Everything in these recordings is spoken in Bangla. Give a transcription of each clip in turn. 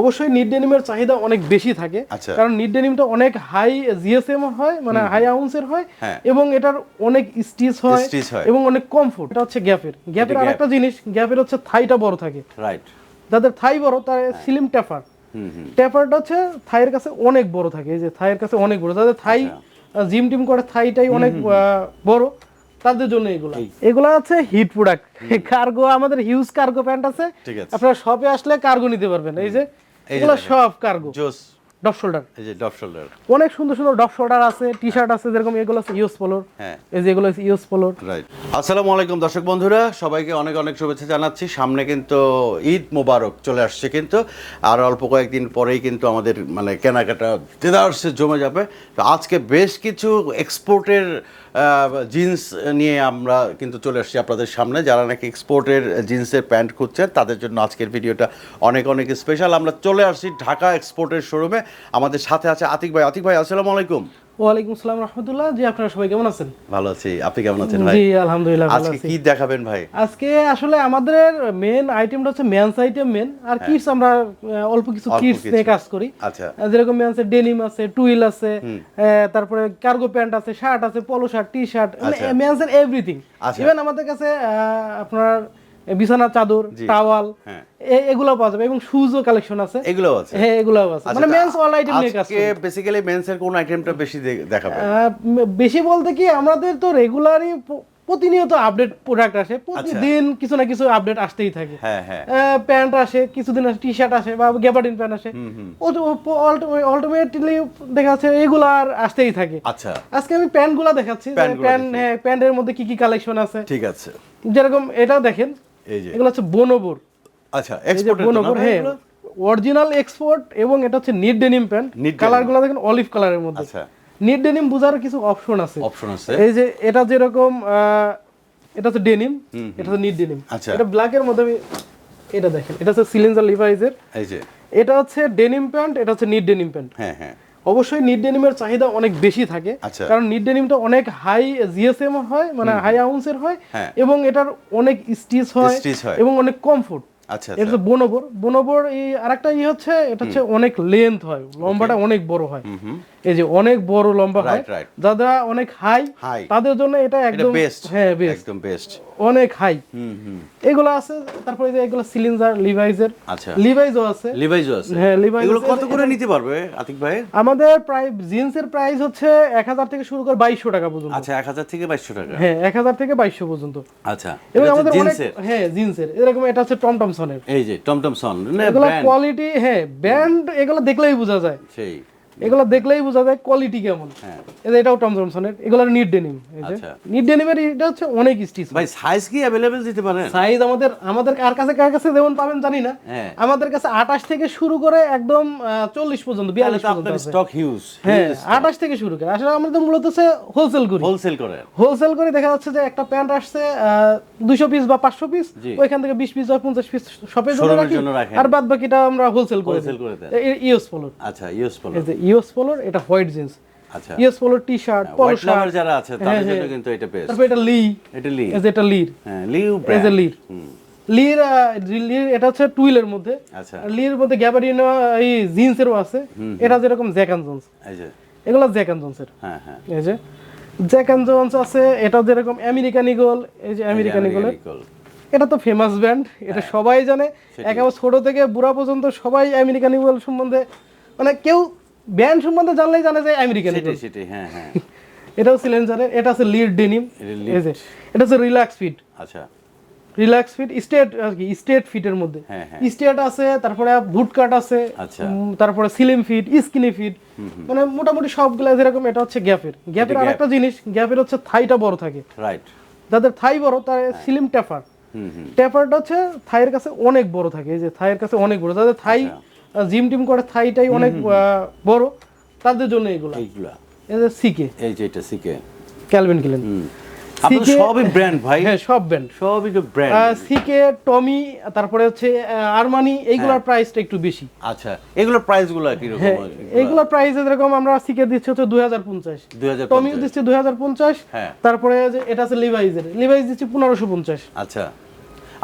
অবশ্যই নিড ডেনিমের চাহিদা অনেক বেশি থাকে। আচ্ছা। কারণ নিড ডেনিমটা অনেক হাই জিএসএম হয় মানে হাই আউন্সের হয় হ্যাঁ। এবং এটার অনেক স্টিচ হয় এবং অনেক কমফোর্ট এটা হচ্ছে গ্যাপের গ্যাপের। আরেকটা জিনিস গ্যাপের হচ্ছে থাইটা বড় থাকে। রাইট যাদের থাই বড় তার সিলিম ট্যাপার ট্যাপারটা হচ্ছে থাইয়ের কাছে অনেক বড় থাকে। এই যে থাইয়ের কাছে অনেক বড়। যাদের থাই আচ্ছা। জিম টিম করে থাইটাই অনেক বড় তাদের জন্য এগুলো। এগুলো আছে হিট প্রোডাক্ট কার্গো আমাদের হিউজ কার্গো প্যান্ট আছে। আপনারা শপে আসলে কার্গো নিতে পারবেন। এই যে এগুলো সব কার্গো জোস। Drop shoulder. এই যে ডপ শোল্ডার। অনেক সুন্দর সুন্দর ডপ শোল্ডার আছে টি শার্ট আছে যেরকম এগুলো আছে ইউস পোলোর হ্যাঁ। এই যে এগুলো আছে ইউস পোলোর রাইট আসসালামু আলাইকুম দর্শক বন্ধুরা সবাইকে অনেক অনেক শুভেচ্ছা জানাচ্ছি। সামনে কিন্তু ঈদ মোবারক চলে আসছে কিন্তু আর অল্প কয়েকদিন পরেই কিন্তু আমাদের মানে কেনাকাটা দেদারসে জমে যাবে। তো আজকে বেশ কিছু এক্সপোর্টের জিন্স নিয়ে আমরা কিন্তু চলে আসছি আপনাদের সামনে। যারা নাকি এক্সপোর্টের জিন্সের প্যান্ট খুঁজছেন, তাদের জন্য আজকের ভিডিওটা অনেক অনেক স্পেশাল আমরা চলে আসছি ঢাকা এক্সপোর্টের শোরুমে আমাদের সাথে আছে আতিক ভাই। আতিক ভাই, আসসালামু আলাইকুম। ওয়ালাইকুম আসসালাম রহমতুল্লাহ। জি আপনারা সবাই কেমন আছেন? ভালো আছি। আপনি কেমন আছেন ভাই? জি আলহামদুলিল্লাহ ভালো আজকে কি দেখাবেন ভাই? আজকে আসলে আমাদের মেন আইটেমটা হচ্ছে মেন্স আইটেম মেন আর কিডস আমরা অল্প কিছু হ্যাঁ। কিডস নিয়ে কাজ করি। আচ্ছা। যেরকম মেন্সের ডেনিম আছে টুইল আছে তারপরে কার্গো প্যান্ট আছে শার্ট আছে পোলো শার্ট টি শার্ট। মেন্সের এভরিথিং। ইভেন আমাদের কাছে আপনার বিছানা চাদর। টাওয়াল হ্যাঁ। এগুলো পাওয়া যাবে। এবং শুজও কালেকশন আছে। এগুলো আছে। হ্যাঁ এগুলোও আছে। আচ্ছা, মানে মেন্স অল আইটেম নিয়ে কাজ আজকে বেসিক্যালি মেন্সের কোন আইটেমটা বেশি দে- দেখাবেন? বেশি বলতে কি আমাদের তো রেগুলারই প্রতিনিয়ত আপডেট প্রোডাক্ট আসে। প্রতিদিন কিছু না কিছু আপডেট আসতেই থাকে। হ্যাঁ হ্যাঁ। প্যান্ট আসে কিছুদিন আসে টি শার্ট আসে বা গ্যাবার্ডিন প্যান্ট আসে। অল্টিমেটলি দেখা যাচ্ছে এগুলো আর আসতেই থাকে। আচ্ছা। আজকে আমি প্যান্টগুলো দেখাচ্ছি। প্যান্ট। হ্যাঁ প্যান্টের মধ্যে কি কি কালেকশন আছে। ঠিক আছে। যেরকম এটা দেখেন এগুলো হচ্ছে বোনোবোর। আচ্ছা এই যে হ্যাঁ অরিজিনাল এক্সপোর্ট এবং এটা হচ্ছে নিট ডেনিম প্যান্ট। কালারগুলো দেখেন অলিভ কালারের মধ্যে। আচ্ছা। নিট ডেনিম বোঝার কিছু অপশন আছে। অপশন আছে। এই যে এটা যেরকম এটা হচ্ছে ডেনিম এটা হচ্ছে নিট ডেনিম আচ্ছা। এটা ব্ল্যাকের মধ্যে এটা দেখেন এটা হচ্ছে সিলিন্ডার লিভাইজের এই যে। এটা হচ্ছে ডেনিম প্যান্ট এটা হচ্ছে নিট ডেনিম প্যান্ট হ্যাঁ হ্যাঁ। অবশ্যই নিট ডেনিমের চাহিদা অনেক বেশি থাকে। আচ্ছা। কারণ নিট ডেনিমটা অনেক হাই জিএসএম হয় মানে হাই আউন্সের হয় হ্যাঁ। এবং এটার অনেক স্টিচ হয় হয়। এবং অনেক কমফোর্ট আচ্ছা এটা বোনোবোর বোনোবোর এই আরেকটা ই হচ্ছে এটা হচ্ছে অনেক লেন্থ হয় লম্বাটা অনেক বড় হয়। এই যে অনেক বড় লম্বা হয়. যারা অনেক হাই তাদের জন্য এটা একদম বেস্ট হ্যাঁ বেস্ট একদম বেস্ট অনেক হাই হুম হুম। এগুলো আছে তারপরে যে এগুলো সিলিন্ডার লিভাইজের আচ্ছা। লিভাইজও আছে। লিভাইজও আছে। হ্যাঁ লিভাইজ এগুলো কত করে নিতে পারবে আতিক ভাই? আমাদের প্রায় জিন্সের প্রাইস হচ্ছে এক হাজার থেকে শুরু করে বাইশশো টাকা পর্যন্ত। আচ্ছা এক হাজার থেকে বাইশশো টাকা। হ্যাঁ এক হাজার থেকে বাইশশো পর্যন্ত। আচ্ছা এবং আমাদের জিন্সের। হ্যাঁ জিন্সের। এরকম এটা হচ্ছে টমটমসনের এই যে টমটম সন এগুলো ব্র্যান্ড কোয়ালিটি হ্যাঁ ব্র্যান্ড এগুলো দেখলেই বোঝা যায়। সেই। এগুলো দেখলেই বোঝা যায় কোয়ালিটি কেমন। হ্যাঁ। এই যে এটাও টমটমসনের এগুলো নিট ডেনিম এই যে। নিট ডেনিমের এটা হচ্ছে অনেক স্টিচ ভাই সাইজ কি অ্যাভেলেবেল দিতে পারেন? সাইজ আমাদের আমাদের কার কাছে কার কাছে যেমন পাবেন জানি না। হ্যাঁ। আমাদের কাছে আঠাশ থেকে শুরু করে একদম চল্লিশ পর্যন্ত তাহলে বিয়াল্লিশ তো পর্যন্ত আপনার আছে। স্টক হিউজ হ্যাঁ আঠাশ থেকে শুরু করে। আসলে আমাদের মূলত হচ্ছে হোলসেল করি। হোলসেল করে হোলসেল করে দেখা যাচ্ছে যে একটা প্যান্ট আসছে দুইশো পিস বা পাঁচশো পিস ওইখান থেকে বিশ পিস বা পঞ্চাশ পিস শপের জন্য রাখি। আর বাদ বাকিটা আমরা হোলসেল করে হোলসেল করে দেন। ইউএস পোলোর আচ্ছা ইউজফুল এই যে ইউএস পোলোর এটা হোয়াইট জিন্স। আচ্ছা। ইউএস পোলোর টি শার্ট পলো শার্ট যারা আছে তাদের জন্য কিন্তু এটা বেস্ট তারপর এটা লি এটা লি যে এটা লির হ্যাঁ লিউ এই যে ব্র্যান্ড লির লির লির এটা হচ্ছে টুইলের মধ্যে। আচ্ছা। লির মধ্যে গ্যাবারিনো এই জিন্সেরও আছে। এটা যেরকম জ্যাক অ্যান্ড জোন্স এই যে। এগুলো জ্যাক অ্যান্ড জোন্সের হ্যাঁ হ্যাঁ। এই যে। জ্যাক অ্যান্ড জোন্স আছে এটা যেরকম আমেরিকান ইগল এই যে আমেরিকান ইগলের এটা তো ফেমাস ব্র্যান্ড এটা হ্যাঁ। সবাই জানে। একেবারে ছোট থেকে বুড়া পর্যন্ত সবাই আমেরিকান ইগল সম্বন্ধে মানে কেউ ব্র্যান্ড সম্বন্ধে জানলেই জানে যে আমেরিকান সেটাই সেটাই হ্যাঁ হ্যাঁ। এটাও সিলেন্সারের এটা আছে লিড ডেনিম এটা হচ্ছে রিল্যাক্স ফিট আচ্ছা। রিল্যাক্স ফিট স্টেট আর কি স্টেট ফিটের মধ্যে। হ্যাঁ, হ্যাঁ। স্টেট আছে তারপরে বুট কাট আছে আচ্ছা। তারপরে সিলিম ফিট স্কিনি ফিট মানে মোটামুটি সবগুলো যেরকম এটা হচ্ছে গ্যাপের। গ্যাপের। আরেকটা জিনিস গ্যাপের হচ্ছে থাইটা বড় থাকে। রাইট যাদের থাই বড় তার সিলিম ট্যাপার হুম হুম। ট্যাপারটা হচ্ছে থাইয়ের কাছে অনেক বড় থাকে এই যে থাইয়ের কাছে অনেক বড়। যাদের থাই। জিম টিম করে থাইটাই অনেক বড় তাদের জন্য এগুলো। এইগুলা। এই যে সিকে এই যে এটা সিকে ক্যালভিন কিলেন সবই ব্র্যান্ড ভাই। হ্যাঁ সব ব্র্যান্ড সবই তো ব্র্যান্ড সিকে টমি তারপরে হচ্ছে আরমানি এইগুলোর প্রাইসটা একটু বেশি। আচ্ছা এগুলোর প্রাইসগুলো কি রকম হ্যাঁ এইগুলোর প্রাইস যেরকম আমরা সিকে দিচ্ছি হচ্ছে দুই হাজার পঞ্চাশ। দুই হাজার টমিও দিচ্ছি দুই হাজার পঞ্চাশ। হ্যাঁ। তারপরে এটা আছে লিভাইজের লিভাইজ দিচ্ছি পনেরোশো পঞ্চাশ। আচ্ছা।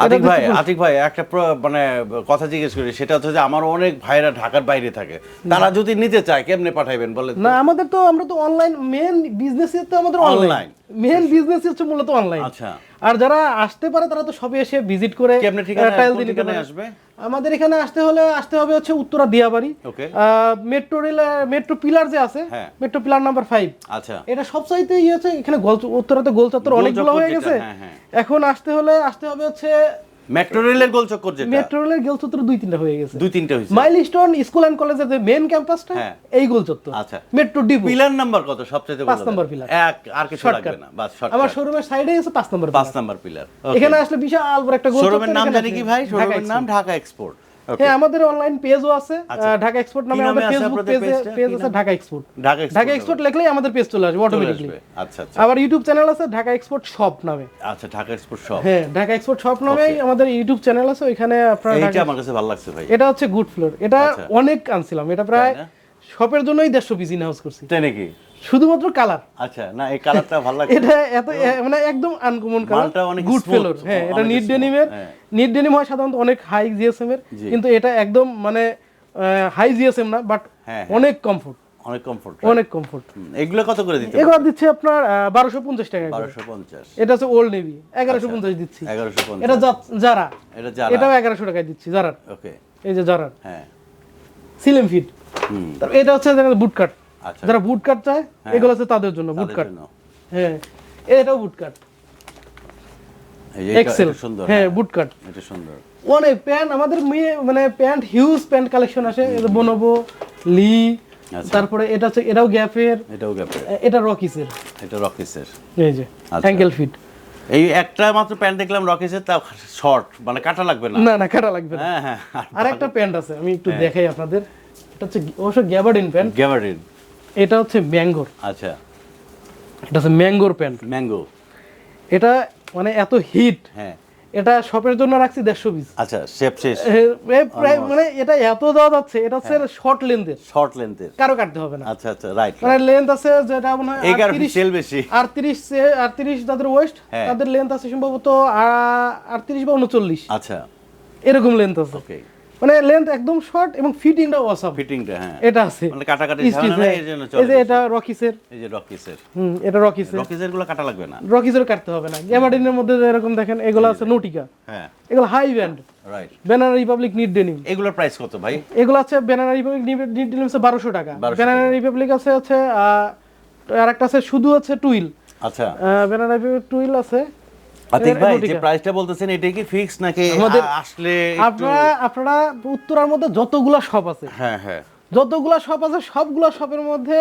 আতিক ভাই আতিক ভাই একটা মানে কথা জিজ্ঞেস করি সেটা হচ্ছে যে আমার অনেক ভাইরা ঢাকার বাইরে থাকে। তারা যদি নিতে চায় কেমনে পাঠাইবেন বলেন না আমাদের তো আমরা তো অনলাইন মেন বিজনেস তো আমাদের অনলাইন মেন বিজনেস হচ্ছে মূলত অনলাইন আচ্ছা। আর যারা আসতে পারে তারা তো সবে এসে ভিজিট করে কেমনে ঠিকানা টাইল দিলে। আসবে? আমাদের এখানে আসতে হলে আসতে হবে হচ্ছে Uttara Diabari. Metro rail metro pillar যে আছে। মেট্রো পিলার নাম্বার ফাইভ আচ্ছা। এটা সব চাইতে ইয়ে হচ্ছে এখানে গোল উত্তরাতে গোল চত্বর গোল অনেকগুলো হয়ে গেছে। হ্যাঁ, হ্যাঁ। এখন আসতে হলে আসতে হবে হচ্ছে মেট্রো রেলের গোল চক্কর যেটা। মেট্রো রেলের দুই তিনটা হয়ে গেছে। দুই তিনটা হয়েছে। মাইলস্টোন স্কুল এন্ড কলেজের যে মেইন ক্যাম্পাসটা। এই আচ্ছা। Metro depot. পিলার নাম্বার কত? সবচেয়ে পাঁচ নাম্বার পিলার। এক আর কিছু লাগবে না। বাস আমার শোরুমের সাইডে আছে পাঁচ নম্বর পাঁচ নাম্বার পিলার। এখানে আসলে বিশাল বড় একটা গোল শোরুমের নাম জানি কি ভাই? শোরুমের নাম ঢাকা এক্সপোর্ট হ্যাঁ আমাদের অনলাইন পেজও আছে আচ্ছা। ঢাকা এক্সপোর্ট নামে আমাদের ফেসবুক পেজে পেজ আছে ঢাকা এক্সপোর্ট ঢাকা এক্সপোর্ট লিখলেই আমাদের পেজ চলে আসবে আচ্ছা আচ্ছা। আবার ইউটিউব চ্যানেল আছে ঢাকা এক্সপোর্ট শপ নামে। আচ্ছা ঢাকা এক্সপোর্ট সব হ্যাঁ ঢাকা এক্সপোর্ট শপ নামেই আমাদের ইউটিউব চ্যানেল আছে ওইখানে আপনারা ঢাকা- আমার কাছে ভালো লাগছে ভাই। এটা হচ্ছে গুড ফ্লোর এটা আচ্ছা। অনেক আনছিলাম। এটা প্রায় শপের জন্যই দেড়শো পিস ইন হাউস করছি। তাই নাকি? শুধুমাত্র কালার আচ্ছা না এই কালারটা ভালো লাগছে। এটা এত মানে একদম আনকমন কালার গুড ফ্লোর হ্যাঁ এটা নিট ডেনিমের হ্যাঁ। নিট ডেনিম হয় সাধারণত অনেক হাই জিএসএম এর। কিন্তু এটা একদম মানে হাই জিএসএম না বাট হ্যাঁ, অনেক কমফোর্ট অনেক কমফোর্ট অনেক কমফোর্ট এগুলো কত করে দিতে এগুলো দিচ্ছে আপনার বারোশো পঞ্চাশ টাকা করে। বারোশো পঞ্চাশ। এটা হচ্ছে ওল্ড নেভি এগারোশো পঞ্চাশ দিচ্ছি। এগারোশো এটা পঞ্চাশ যারা। এটা যারা। এটাও এগারোশো টাকায় দিচ্ছি যারার। ওকে এই যে যারার। হ্যাঁ। সিলেম ফিট হুম। এটা হচ্ছে বুট কাট যারা বুট কাট চায় এগুলো হচ্ছে তাদের জন্য বুট কাট। হ্যাঁ এটাও বুট কাট এক্সেল সুন্দর। হ্যাঁ বুট কাট এটা সুন্দর। অনেক প্যান্ট আমাদের মেয়ে মানে প্যান্ট হিউজ প্যান্ট কালেকশন আসে। বনবো লি আচ্ছা। তারপরে এটা হচ্ছে এটাও গ্যাপের এটাও গ্যাপের এটা রকিসের এটা রকিসের এই যে আচ্ছা। অ্যাঙ্কেল ফিট এই একটা মাত্র প্যান্ট দেখলাম রকিসের তা শর্ট মানে কাটা লাগবে না। না না কাটা লাগবে না। হ্যাঁ হ্যাঁ। আর একটা প্যান্ট আছে আমি একটু দেখাই আপনাদের। এটা হচ্ছে অবশ্য গ্যাবার্ডিন প্যান্ট গ্যাবারিন এটা হচ্ছে ম্যাঙ্গোর। আচ্ছা। এটা হচ্ছে ম্যাঙ্গোর প্যান্ট। ম্যাঙ্গো। এটা মানে এত হিট। হ্যাঁ। এটা শপের জন্য রাখছি দেড়শো পিস। আচ্ছা শেপ শেষ। প্রায় মানে এটা এত দেওয়া যাচ্ছে এটা হচ্ছে হ্যাঁ। শর্ট লেন্থের। শর্ট লেন্থের। কারও কাটতে হবে না। আচ্ছা আচ্ছা রাইট মানে লেন্থ আছে যেটা মনে হয় 38 সেল বেশি। আটত্রিশ আটত্রিশ যাদের ওয়েস্ট হ্যাঁ। তাদের লেন্থ আছে সম্ভবত আটত্রিশ বা উনচল্লিশ। আচ্ছা। এরকম লেন্থ আছে। ওকে মানে লেন্থ একদম শর্ট এবং অসাম ফিটিংটা হ্যাঁ। এটা আছে। মানে কাটাকাটি ঝামেলা নেই, হ্যাঁ। এই জন্য এই যে এটা রকিসের এই যে রকিসের হুম এটা রকিসের রকিসেরগুলো কাটা লাগবে না। রকিসের কাটতে হবে না। মধ্যে এরকম দেখেন এগুলো আছে নোটিকা হ্যাঁ। এগুলো high band right Banana Republic knit denim এগুলোর প্রাইস কত ভাই? এগুলো আছে ব্যানানা রিপাবলিক নিট ডেনিম আছে বারোশো টাকা। 1200 ব্যানানা রিপাবলিক আছে আহ, আর একটা আছে শুধু আছে টুইল আচ্ছা। ব্যানানা রিপাবলিক টুইল আছে। আতিক ভাই যে প্রাইসটা বলতেছেন এটা কি ফিক্স নাকি আসলে আপনারা আপনারা উত্তরার মধ্যে যতগুলা শপ আছে হ্যাঁ হ্যাঁ। যতগুলা শপ আছে সবগুলা শপের মধ্যে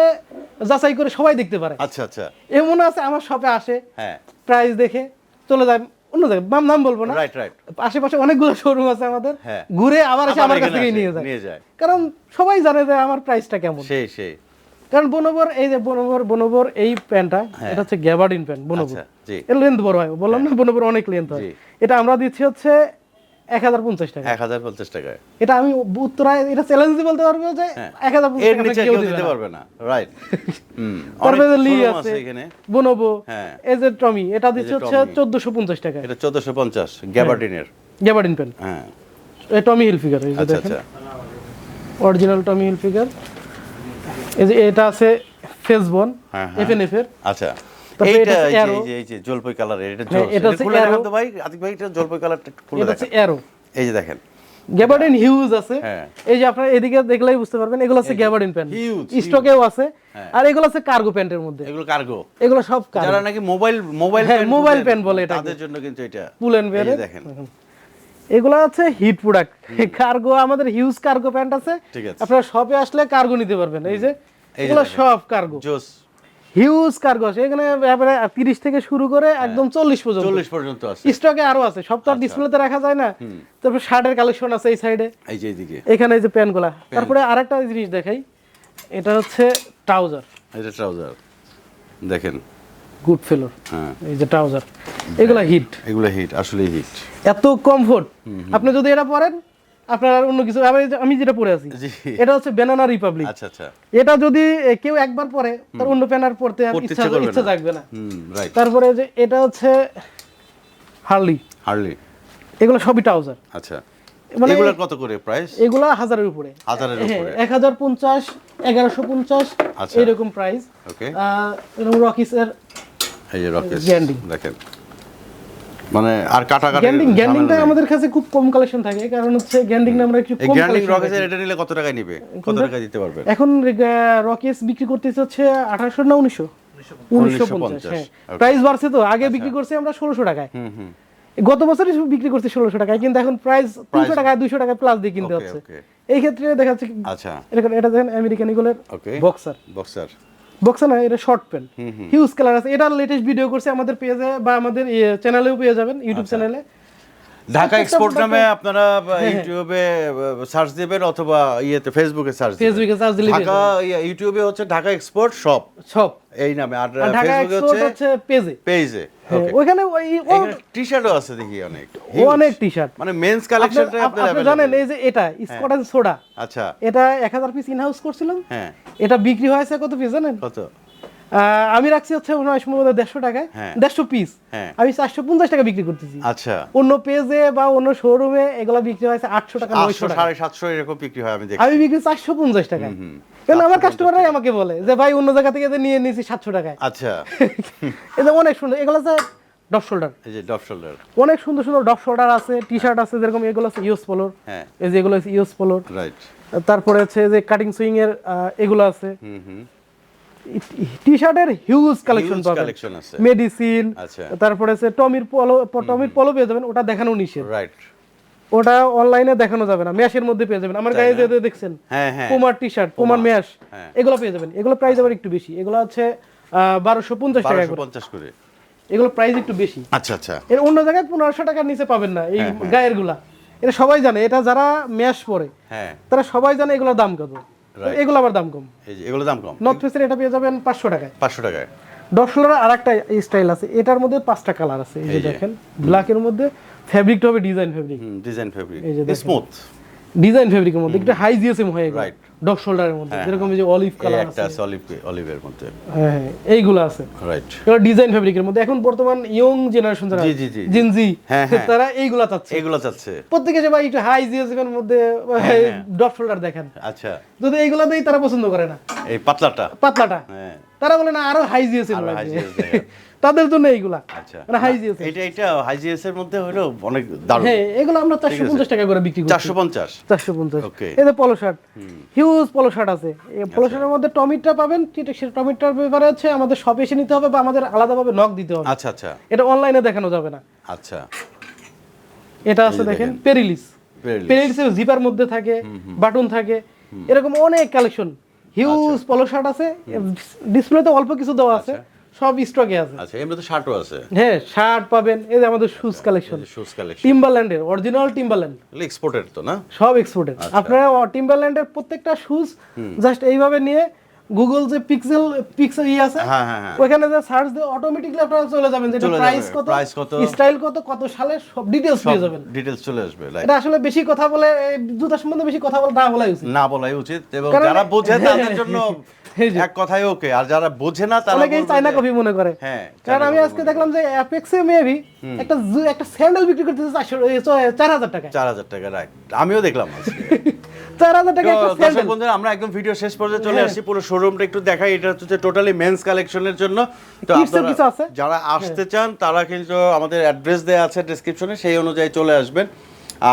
যাচাই করে সবাই দেখতে পারে। আচ্ছা আচ্ছা। এমন আছে আমার শপে আসে হ্যাঁ। প্রাইস দেখে চলে যায় অন্য জায়গায় নাম নাম বলব না। রাইট রাইট আশেপাশে অনেকগুলো শোরুম আছে আমাদের হ্যাঁ। ঘুরে আবার এসে আমার কাছ থেকে নিয়ে যায়। নিয়ে যায়। কারণ সবাই জানে যে আমার প্রাইসটা কেমন। সেই সেই। কারণ বনবর এই যে বনবর বনবর এই প্যান্টটা এটা হচ্ছে গ্যাবার্ডিন প্যান্ট বনবর। হ্যাঁ। আচ্ছা জি। এর লেন্থ বড় হয় বললাম না বনবর অনেক লেন্থ হয়। এটা আমরা দিচ্ছি হচ্ছে এক হাজার পঞ্চাশ টাকা। এক হাজার পঞ্চাশ টাকায় এটা আমি উত্তরায় এটা চ্যালেঞ্জ দিয়ে বলতে পারব যে এক হাজার পঞ্চাশ এর টাকা নিচে কেউ দিতে পারবে না রাইট হুম তারপরে যে লি আছে বনবো হ্যাঁ। এই যে টমি এটা দিচ্ছে হচ্ছে। চোদ্দশো পঞ্চাশ টাকা। এটা চোদ্দশো পঞ্চাশ গ্যাবার্ডিনের। গ্যাবার্ডিন প্যান্ট হ্যাঁ। টমি হিল ফিগার এই যে আচ্ছা দেখেন। আচ্ছা। অরিজিনাল টমি হিল ফিগার এই যে এটা আছে ফেসবন হ্যাঁ, হ্যাঁ। এফ এর। আচ্ছা এইটা এই যে- জলপাই কালারের এটা হ্যাঁ, এটা এটা খুলে দেখান তো ভাই আতিক ভাই এটা জলপাই কালারটা একটু খুলে এটা দেখান। এই যে দেখেন। গ্যাবার্ডিন হিউজ আছে। হ্যাঁ। এই যে আপনারা এদিকে দেখলেই বুঝতে পারবেন এগুলো আছে গ্যাবার্ডিন প্যান্ট huge, স্টকেও আছে। হ্যাঁ। আর এগুলো আছে কার্গো প্যান্টের মধ্যে। এগুলো কার্গো এগুলো সব যারা নাকি মোবাইল মোবাইল হ্যাঁ, প্যান্ট মোবাইল প্যান্ট বলে। তাদের জন্য কিন্তু এটা। দেখেন। এগুলো আছে হিট প্রোডাক্ট কার্গো আমাদের হিউজ কার্গো প্যান্ট আছে। আপনারা শপে আসলে কার্গো নিতে পারবেন। এই যে এগুলো সব কার্গো জোস হিউজ কার্গো আছে। এখানে তিরিশ থেকে শুরু করে একদম চল্লিশ পর্যন্ত। চল্লিশ পর্যন্ত আছে। স্টকে আরও আছে। সব তো আর ডিসপ্লেতে রাখা যায় না। তারপর শার্টের কালেকশন আছে এই সাইডে এই যে এইদিকে। এখানে এই যে প্যান্টগুলা তারপরে আরেকটা জিনিস দেখাই। এটা হচ্ছে ট্রাউজার এটা ট্রাউজার দেখেন। গুড ফেলোর হ্যাঁ। এই যে ট্রাউজার এগুলা হিট এগুলো হিট আসলে হিট এত কমফোর্ট আপনি যদি এটা পরেন আপনার আর অন্য কিছু আমি যেটা পরে আছি এটা হচ্ছে বেনানা রিপাবলিক আচ্ছা আচ্ছা। এটা যদি কেউ একবার পরে তার অন্য প্যান আর পড়তে ইচ্ছা ইচ্ছা করবে না। থাকবে না। রাইট তারপরে যে এটা হচ্ছে হার্লি হার্লি এগুলো সবই ট্রাউজার আচ্ছা। মানে- এগুলোর কত করে প্রাইস এগুলা হাজারের উপরে। হাজারের হ্যাঁ উপরে। এক হাজার পঞ্চাশ এগারোশো পঞ্চাশ আচ্ছা। এরকম প্রাইস ওকে রকিসের এই যে গ্যান্ডিং। দেখেন। মানে আর গ্যান্ডিং গ্যান্ডিংটা আমাদের কাছে খুব কম কালেকশন থাকে কারণ হচ্ছে গ্যান্ডিং আমরা একটু কম গ্যান্ডিং রাখি। এটা নিলে কত টাকায় নিবে? কত টাকা দিতে পারবেন এখন রকেস বিক্রি করতেছে হচ্ছে আঠারোশো না উনিশশো? উনিশশো পঞ্চাশ 1950, হ্যাঁ। প্রাইস বাড়ছে তো আগে বিক্রি করছি আমরা ষোলোশো টাকায়। হুম হুম। গত বছরই বিক্রি করছে ষোলোশো টাকায় কিন্তু এখন প্রাইস তিনশো টাকায় দুইশো টাকায় প্লাস দিয়ে কিনতে হচ্ছে। এই ক্ষেত্রে দেখা যাচ্ছে আচ্ছা। এটা এটা দেখেন আমেরিকান ইগলের বক্সার বক্সার বক্সার না এটা শর্ট প্যান্ট হিউজ কালার আছে। এটার লেটেস্ট ভিডিও করছে আমাদের পেজে বা আমাদের চ্যানেলেও পেয়ে যাবেন ইউটিউব। চ্যানেলে ঢাকা এক্সপোর্ট নামে আপনারা ইউটিউবে সার্চ দিবেন অথবা ইয়েতে ফেসবুকে সার্চ ফেসবুকে search দিলে ঢাকা ইয়ে, ইউটিউবে হচ্ছে ঢাকা এক্সপোর্ট শপ সব এই নামে। আর ফেসবুকে হচ্ছে পেজে পেজে হ্যাঁ, ওইখানে ওই টি শার্টও আছে দেখি অনেক। অনেক টি শার্ট মানে মেন্স কালেকশনটা আপনারা আপনি জানেন এই যে এটা স্কট অ্যান্ড সোডা আচ্ছা। এটা এক হাজার পিস ইন হাউস করছিলাম। হ্যাঁ। এটা বিক্রি হয়েছে কত পিস জানেন? কত? আমি রাখছি হচ্ছে হয় সম্ভবত দেড়শো টাকায় হ্যাঁ। দেড়শো পিস হ্যাঁ। আমি চারশো পঞ্চাশ টাকা বিক্রি করতেছি। আচ্ছা। অন্য পেজে বা অন্য শোরুমে এগুলো বিক্রি হয়েছে আটশো টাকা নয়শো সাড়ে সাতশো এরকম বিক্রি হয় আমি দেখি আমি বিক্রি চারশো পঞ্চাশ টাকায়। কেন আমার কাস্টমাররাই আমাকে বলে যে ভাই অন্য জায়গা থেকে নিয়ে নিয়েছি সাতশো টাকায়। আচ্ছা। এটা অনেক সুন্দর। এগুলো হচ্ছে ডপ শোল্ডার এই যে ডপ শোল্ডার অনেক সুন্দর সুন্দর ডপ শোল্ডার আছে টি শার্ট আছে যেরকম এগুলো আছে পোলোর হ্যাঁ। এই যে এগুলো আছে পোলোর রাইট তারপরে হচ্ছে যে কাটিং সুইং এর এগুলো আছে। হুম হুম। টি শার্টের হিউজ কালেকশন পাবেন। মেডিসিন আচ্ছা। তারপরে আছে টমির পলো টমির পলো পেয়ে যাবেন ওটা দেখানো নিষেধ। রাইট ওটা অনলাইনে দেখানো যাবে না ম্যাশের মধ্যে পেয়ে যাবেন। আমার গায়ে যে দেখছেন পুমার টি শার্ট পুমার ম্যাশ। এগুলো পেয়ে যাবেন। এগুলো প্রাইস আবার একটু বেশি। এগুলো হচ্ছে বারোশো পঞ্চাশ টাকা পঞ্চাশ করে। এগুলো প্রাইস একটু বেশি। আচ্ছা আচ্ছা। এর অন্য জায়গায় পনেরোশো টাকার নিচে পাবেন না এই হ্যাঁ, গায়েরগুলা। এটা সবাই জানে এটা যারা ম্যাশ পরে হ্যাঁ। তারা সবাই জানে এগুলোর দাম কত। এগুলো আবার দাম কম। এই যে এগুলো দাম কম। নর্থ ফেসের এটা পেয়ে যাবেন পাঁচশো টাকায়। পাঁচশো টাকায়। ডফলার আর একটা স্টাইল আছে এটার মধ্যে পাঁচটা কালার আছে এই যে। দেখেন ব্ল্যাকের মধ্যে ফ্যাব্রিকটা হবে ডিজাইন ফ্যাব্রিক ডিজাইন ফেব্রিক এই যে। স্মুথ ডিজাইন ফ্যাব্রিকের মধ্যে একটু হাই জিএসএম হয়ে Right. ডগ শোল্ডারের মধ্যে হ্যাঁ, যেরকম এই যে অলিভ কালার আছে। একটা অলিভ অলিভের মধ্যে। হ্যাঁ হ্যাঁ, এইগুলো আছে। রাইট ডিজাইন ফেব্রিকের মধ্যে। এখন বর্তমান ইয়ং জেনারেশন যারা জি, জি, জি। জিনজি হ্যাঁ, হ্যাঁ। তারা এইগুলা চাচ্ছে। এগুলা চাচ্ছে। প্রত্যেকে যে ভাই একটু হাই মধ্যে হ্যাঁ। ডগ শোল্ডার দেখেন। আচ্ছা। যদি এইগুলো দেই তারা পছন্দ করে না। এই পাতলাটা। পাতলাটা। হ্যাঁ। তারা বলে না আরও হাই জিএসএম আরও high লাগবে। তাদের জন্য এইগুলা। আচ্ছা। মানে হাই জিএসএম এটা এটা হাইজিএস এর মধ্যে হলো অনেক দারুণ। হ্যাঁ এগুলো আমরা চারশো পঞ্চাশ টাকা করে বিক্রি করি চারশো পঞ্চাশ। চারশো পঞ্চাশ। Okay. এই যে পলো শার্ট হিউজ পলো শার্ট আছে। এই পলো শার্টের মধ্যে টমিটটা পাবেন ঠিক সে টমিটটার ব্যাপারে হচ্ছে আমাদের শপে এসে নিতে হবে বা আমাদের আলাদাভাবে নক দিতে হবে। আচ্ছা আচ্ছা। এটা অনলাইনে দেখানো যাবে না। আচ্ছা। এটা আছে দেখেন। পেরিলিস। পেরিলিসের জিপার মধ্যে থাকে বাটন থাকে। এরকম অনেক কালেকশন হিউজ আচ্ছা। পলো শার্ট আছে ডিসপ্লেতে অল্প কিছু দেওয়া আছে সব স্টকে আছে। আচ্ছা এমনি তো শার্টও আছে? হ্যাঁ শার্ট পাবেন এই যে আমাদের শুজ কালেকশন শুজ কালেকশন টিম্বারল্যান্ডের অরিজিনাল টিম্বারল্যান্ড এক্সপোর্টেড তো না? সব এক্সপোর্টেড আচ্ছা। আপনারা টিম্বারল্যান্ডের প্রত্যেকটা শুজ জাস্ট এইভাবে নিয়ে গুগল যে পিক্সেল পিক্সেল ই আছে হ্যাঁ হ্যাঁ হ্যাঁ। ওখানে যে সার্চ দিয়ে অটোমেটিকলি আপনারা চলে যাবেন যে প্রাইস কত price কত, স্টাইল কত কত সালে সব ডিটেইলস পেয়ে যাবেন। ডিটেলস চলে আসবে এটা আসলে বেশি কথা বলে এই জুতা সম্বন্ধে বেশি কথা বলে না বলাই উচিত। না বলাই উচিত এবং যারা বোঝে তাদের জন্য এক কথাই ওকে আর যারা বোঝে না তারা অনেকেই যে- কপি মনে করে। হ্যাঁ কারণ আমি আজকে দেখলাম যে অ্যাপেক্সে মেবি একটা একটা স্যান্ডেল বিক্রি করতেছে চারশো চার হাজার টাকা চার হাজার টাকা রাইট আমিও দেখলাম আজকে। চার হাজার টাকা তো একটা দর্শক স্যান্ডেল। বন্ধুরা আমরা একদম ভিডিও শেষ পর্যন্ত চলে হ্যাঁ। আসছি পুরো শোরুমটা একটু দেখাই। এটা হচ্ছে টোটালি মেন্স কালেকশনের জন্য। তো Kids এর আপনারা কিছু আছে? যারা আসতে চান তারা কিন্তু আমাদের অ্যাড্রেস দেওয়া আছে ডেসক্রিপশনে সেই অনুযায়ী চলে আসবেন।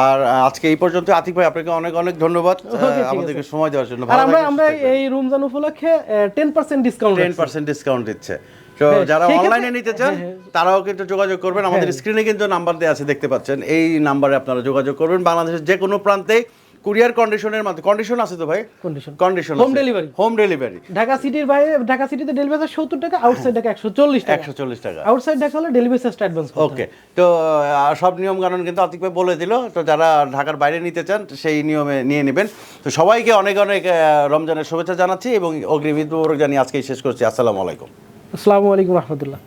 আর আজকে এই পর্যন্ত আতিক ভাই আপনাকে অনেক অনেক ধন্যবাদ। আহ, ঠিক আছে। আমাদেরকে সময় দেওয়ার জন্য। আমরা আমরা এই রুমজান উপলক্ষে ten percent discount ten percent discount দিচ্ছে। তো হ্যাঁ, যারা অনলাইনে নিতে চান হ্যাঁ, তারাও কিন্তু যোগাযোগ করবেন। আমাদের। স্ক্রিনে কিন্তু নাম্বার দেওয়া আছে দেখতে পাচ্ছেন। এই নাম্বারে আপনারা যোগাযোগ করবেন। বাংলাদেশের যে কোনো প্রান্তে কুরিয়ার কন্ডিশনের মাধ্যমে কন্ডিশন আছে তো ভাই? Condition. Condition home delivery home delivery Dhaka সিটির বাইরে ঢাকা সিটিতে ডেলিভারি সত্তর টাকা আউটসাইড ঢাকা একশো চল্লিশ টাকা। একশো চল্লিশ টাকা। আউটসাইড ঢাকা হলে ডেলিভারি চার্জটা অ্যাডভান্স ওকে তো সব নিয়ম কানুন কিন্তু আতিক ভাই বলে দিল। তো যারা ঢাকার বাইরে নিতে চান সেই নিয়মে নিয়ে নেবেন। তো সবাইকে অনেক অনেক রমজানের শুভেচ্ছা জানাচ্ছি এবং অগ্রিম ঈদ মুবারক জানিয়ে আজকেই শেষ করছি। আসসালামু আলাইকুম। আসসালামু আলাইকুম রহমতুল্লাহ।